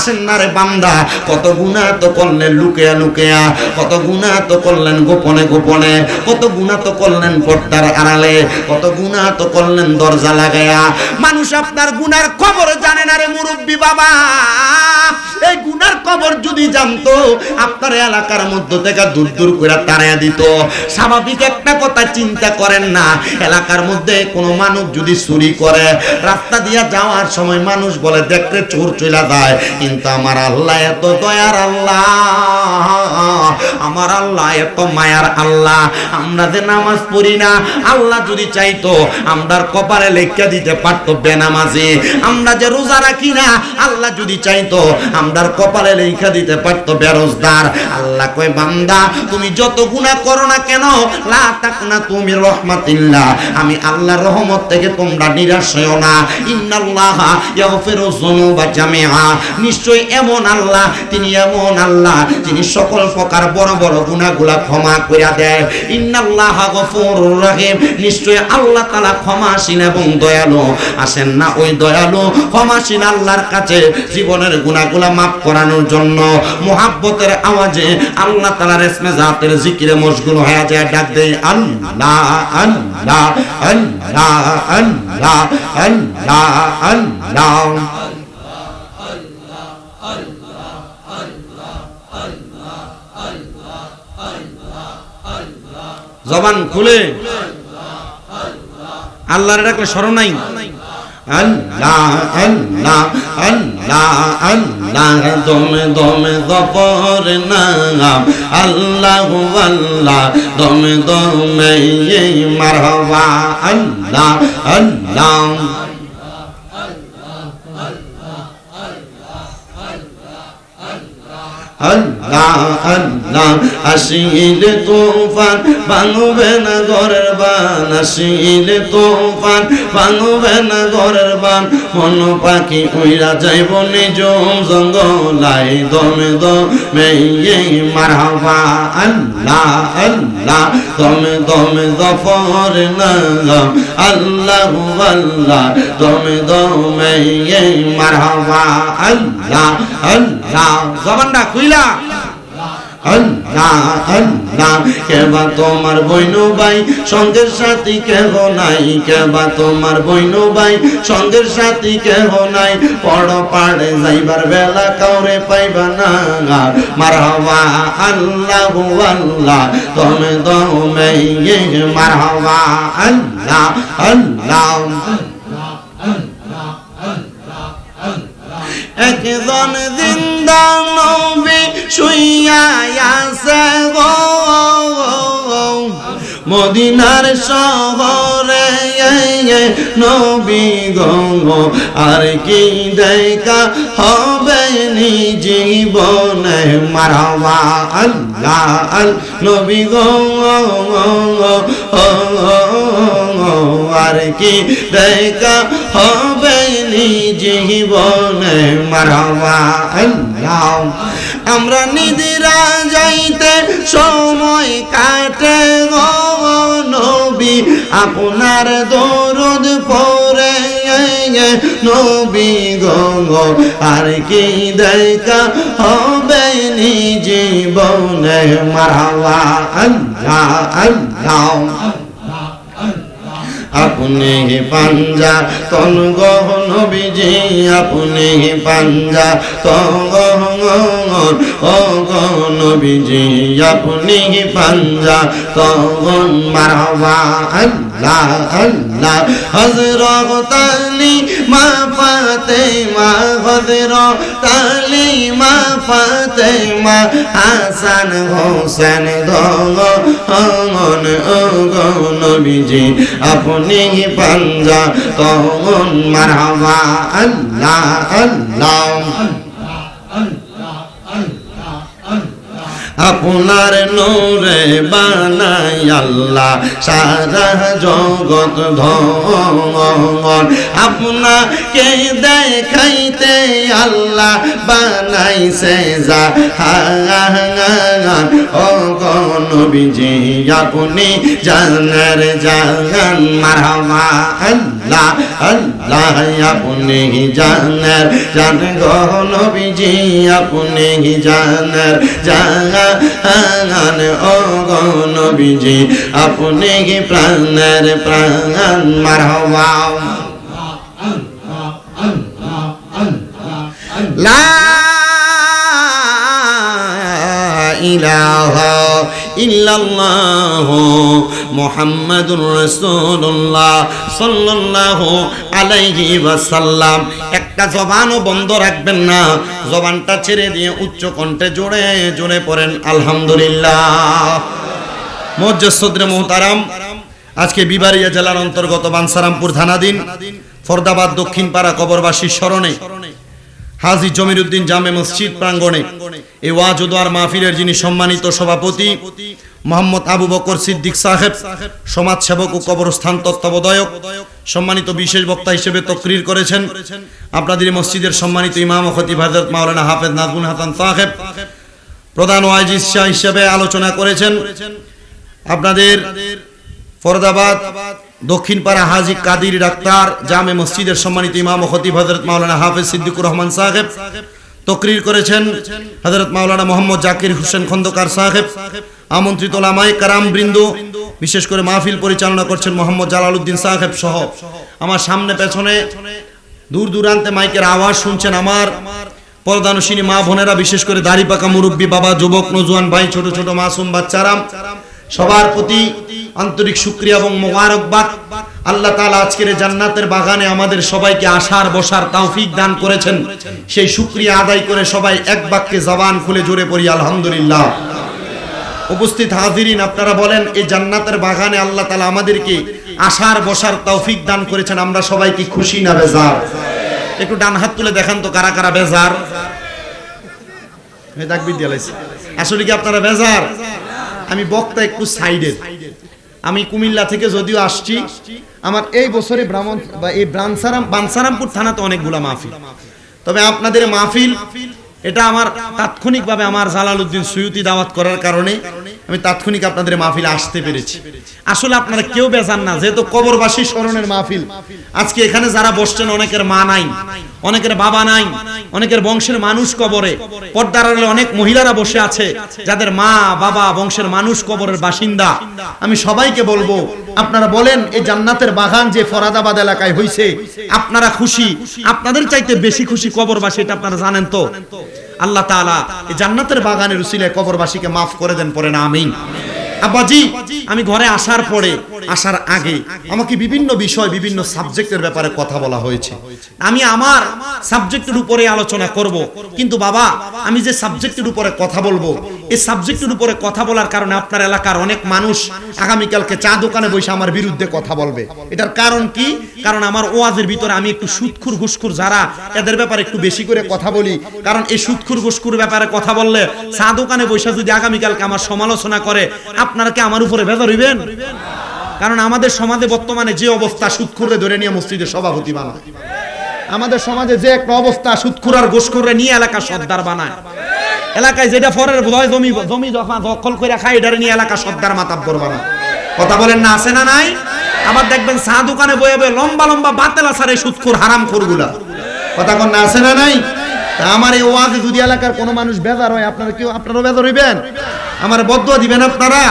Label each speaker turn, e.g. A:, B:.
A: আসেন না রে বান্দা। কত গুণা তো করলেন লুকেয়া লুকেয়া, কত গুণা তো করলেন গোপনে গোপনে, কত গুণা তো করলেন পর্দার আড়ালে, কত গুণা তো করলেন দরজা লাগায়া। মানুষ আপনার গুণার খবর জানে না রে মুরব্বী বাবা। এই গুনার খবর যদি জানতো, আপনার এলাকার মধ্য থেকে দূর দূর করে তাড়াইয়া দিত। স্বাভাবিক একটা কথা চিন্তা করেন না, এলাকার মধ্যে কোনো মানুষ যদি চুরি করে, রাস্তা দিয়ে যাওয়ার সময় মানুষ বলে দেখতে চোর চলে যায়। কিন্তু আমার আল্লাহ এত দয়ার আল্লাহ। আমার আল্লাহ, এত মায়ার আল্লাহ। আমরা যে নামাজ পড়ি না, আল্লাহ যদি চাইতো, আমরার কপালে লেখা দিতে পারতো বেনামাজি। আমরা যে রোজা রাখি না, আল্লাহ যদি চাইতো, আমরার কপালে লেখা দিতে পারতো বেরোজদার আল্লাহ কয়, বান্দা, তুমি যত গুনাহ করো না কেন, লা তাকনা তুমি রহমাতিল্লাহ। আমি আল্লাহর রহমত থেকে তোমরা নিরাশ হও না। ইন্নাল্লাহা ইয়াগফিরু যুনুবা জামিআ। নিশ্চয়ই এমন আল্লাহ, তিনি এমন আল্লাহ, যিনি সকল প্রকার বড় বড় গুনাহগুলা ক্ষমা কইরা দেয়। ইন্নাল্লাহা গফুরুর রহিম। নিশ্চয়ই আল্লাহ তাআলা ক্ষমাশীল এবং দয়ালু। আসেন না ওই দয়ালু, ক্ষমাশীল আল্লাহর কাছে জীবনের গুনাহগুলা মাফ করানোর জন্য। মোহাব্বতের আওয়াজে আল্লাহ তাআলার ইসমে জাতের জিকিরে মশগুল হয়ে যায়, ডাক দেয়, আল্লাহ আল্লাহ আল্লাহ আল্লাহ আল্লাহ আল্লাহ। জবান খুলে। আল্লাহর ডাকলে স্মরণ নাই। আল্লাহ আল্লাহ আল্লাহ দমে দমে দপর নাম। আল্লাহ আল্লাহ, দমে দমে মারহবা। আল্লাহ আল্লাহ। আল্লাহ আল্লাহ, আসিলে তুফান, ভাঙবে না ঘরের বান, আসিলে তুফান, ভাঙবে না ঘরের বান। মন পাখি উইরা যাইব নিজম জঙ্গলাই, দমে দমে মারহাবা। আল্লাহ আল্লাহ, দমে দমে দফর নাম আল্লাহ আল্লাহ, দমে দমে মারহাবা। আল্লাহ আল্লাহ, জবানটা খুইলা। আল্লাহ। আল্লাহ কেবা তোমার বইনু ভাই সঙ্গের সাথী কেহ নাই, কেবা তোমার বইনু ভাই সঙ্গের সাথী কেহ নাই, পড় পাড়ে যাইবার বেলা কাউরে পাইবা না মারহাবা আল্লাহ আল্লাহ তুমি দমে মারহাবা আল্লাহ আল্লাহ। একজন জিন্দা নবী শুইয়া আছে গো। মদিনার শহরে নবী গো আর কি দেখা হবে নি জীবনে? মারাবা আল্লাহ। আল নবী গো আর কি দেখা হবে জীবনে মারবা আমরা নিদিরা যাইতে সময় কাটে গো নবী, আপনার পরে নবী গো আর কি দেখা হবে নি জীবনে মারবা আল্লাহ আল্লাহ আপনি পাঞ্জা, তন গহ নবীজি, আপনি পাঞ্জা তন ও গহ আপনি পাঞ্জা তন মারবা আল্লাহ। আল্লাহ হজরত আলী, মা ফাতে মা হজরত আলী, মা হাসান হোসেন দগ হন ও নবীজি, আপনি পাঞ্জা তখন মারহাবা আল্লাহ আল্লাহ। আপনার নূরে বানাই আল্লাহ, সারা জগৎ ধন আপনাকে দেখাইতে আল্লাহ বানাইছে যা ও নবীজি, আপনি জানার জাগান, মারহাবা আল্লাহ আল্লাহ, আপনি জানার জান গো নবীজি, আপনি জানার জান ও গো নবীজি, আপনি প্রাণের প্রাণ। মারহাবা। লা ইলাহা ইল্লাল্লাহ। মুহাম্মাদুর রাসূলুল্লাহ সাল্লাল্লাহু আলাইহি ওয়াসাল্লাম। একটা জবানও বন্ধ রাখবেন না। জবানটা ছেড়ে দিয়ে উচ্চ কণ্ঠে জোরে জোরে পড়েন, আলহামদুলিল্লাহ। মজ্জসদ্রে মোহতারাম, আজকে বিবারিয়া জেলার অন্তর্গত বানসারামপুর থানাধীন ফরদাবাদ দক্ষিণ পাড়া কবরবাসীর স্মরণে হাজি জমিরুদ্দিন জামে মসজিদ প্রাঙ্গণে। এই ওয়াজ ও দোয়ার মাহফিলের যিনি সম্মানিত সভাপতি, মোহাম্মদ আবু বকর সিদ্দিক সাহেব সমাজ সেবক ও কবরস্থান তত্ত্বাবধায়ক, সম্মানিত বিশেষ বক্তা হিসেবে তকরির করেছেন আপনাদের মসজিদের সম্মানিত ইমাম খতিব মাওলানা হাফেজ নাজমুল হাসান সাহেব, প্রধান ওয়াইজিস শাহ হিসেবে আলোচনা করেছেন। আপনাদের ফরদাবাদ দক্ষিণ পাড়া হাজি কাদির ডাক্তার, জামে মসজিদের সম্মানিত ইমাম খতিব হজরত মাওলানা হাফেজ সিদ্দিকুর রহমান সাহেব, তকরির করেছেন হজরত মাওলানা মোহাম্মদ জাকির হোসেন খন্দকার সাহেব, আমন্ত্রিত লামাই কারাম বৃন্দ, বিশেষ করে মাহফিল পরিচালনা করছেন মোহাম্মদ জালালউদ্দিন সাহেব সহ। আমার সামনে পেছনে দূর দূরান্তে মাইকের আওয়াজ শুনছেন আমার পরদানুসিনী মা বোনেরা, বিশেষ করে দাড়ি পাকা মুরব্বী বাবা, যুবক, নজওয়ান ভাই, ছোট ছোট মাসুম বাচ্চারা সবার প্রতি আন্তরিক শুক্রিয়া এবং মোবারকবাদ। আল্লাহ তাআলা আজকের জান্নাতের বাগানে আমাদের সবাইকে আসার বসার তৌফিক দান করেছেন। সেই শুক্রিয়া আদায় করে সবাই এক বাক্যে জবান খুলে জোরে পড়ি, আলহামদুলিল্লাহ। উপস্থিত হাজিরিন, আপনারা বলেন, এই জান্নাতের বাগানে আল্লাহ তাআলা আমাদেরকে আসার বসার তৌফিক দান করেছেন, আমরা সবাই কি খুশি না বেজার? একটু ডান হাত তুলে দেখান তো কারা কারা বেজার। আসলে কি আপনারা বেজার? আমি বক্তা একটু সাইডের। আমি কুমিল্লা থেকে যদিও আসছি আমার এই বছরে ব্রাহ্মণ বা এই ব্রানসারাম বানসারামপুর থানাতে অনেকগুলা মাহফিল। তবে আপনাদের মাহফিল এটা আমার তাৎক্ষণিকভাবে আমার জালালউদ্দিন সুয়ুতি দাওয়াত করার কারণে আমি তাৎক্ষণিক আপনাদের মাহফিলে আসতে পেরেছি। আসলে আপনারা কেউ বেজান না যেহেতু কবরবাসী স্মরণের মাহফিল। আজকে এখানে যারা বসছেন অনেকের মা নাই অনেকের বাবা নাই অনেকের বংশের মানুষ কবরে। পর্দার অনেক মহিলারা বসে আছে, যাদের মা, বাবা বংশের মানুষ কবরের বাসিন্দা। আমি সবাইকে বলব, আপনারা বলেন, এই জান্নাতের বাগান যে ফরাদাবাদ এলাকায় হইছে, আপনারা খুশি? আপনাদের চাইতে বেশি খুশি কবরবাসী এটা আপনারা জানেন তো? আল্লাহ তাআলা এই জান্নাতের বাগানের উসিলায় কবরবাসীকে মাফ করে দেন পরে না, আমিন। আব্বাজি, আমি ঘরে আসার পরে আসার আগে আমাকে বিভিন্ন বিষয়, বিভিন্ন সাবজেক্টের ব্যাপারে কথা বলা হয়েছে। আমি আমার সাবজেক্টের উপরে আলোচনা করব। কিন্তু বাবা, আমি যে সাবজেক্টের উপরে কথা বলব, এই সাবজেক্টের উপরে কথা বলার কারণে আপনার এলাকার অনেক মানুষ আগামীকালকে চা দোকানে বসে আমার বিরুদ্ধে কথা বলবে। এটার কারণ কি? কারণ আমার ওয়াজের ভিতরে আমি একটু সুৎখুর, ঘুষখুর যারা, এদের ব্যাপারে একটু বেশি করে কথা বলি। কারণ এই সুৎখুর, ঘুষখুর ব্যাপারে কথা বললে চা দোকানে বসে যদি আগামীকালকে আমার সমালোচনা করে, আপনারা কি আমার উপরে বেজার হইবেন কারণ আমাদের সমাজে বর্তমানে যে অবস্থা সুৎখুরে ধরে নিয়ে মসজিদের সভাপতি বানায়। আমাদের সমাজে যে একটা অবস্থা সুৎখুর আর ঘুষখুরে নিয়ে এলাকা সর্দার বানায়। এলাকায় যেটা ফরের ভয়, জমি জমি দখল করে খায়, এটারে নিয়ে এলাকা সর্দার মাতাব্বর বানায়। কথা বলেন না, আছে না নাই? আবার দেখবেন চা দোকানে বয়ে বয়ে লম্বা লম্বা বাতেল আসারে সুৎখুর হারাম খোরগুলা। কথা কন না, আছে না নাই? আমার এই ওয়াজে যদি এলাকার কোনো মানুষ বেজার হয়, আপনারা কেউ আপনারাও বেজার হইবেন? আমার বদুয়া দিবেন আপনারা?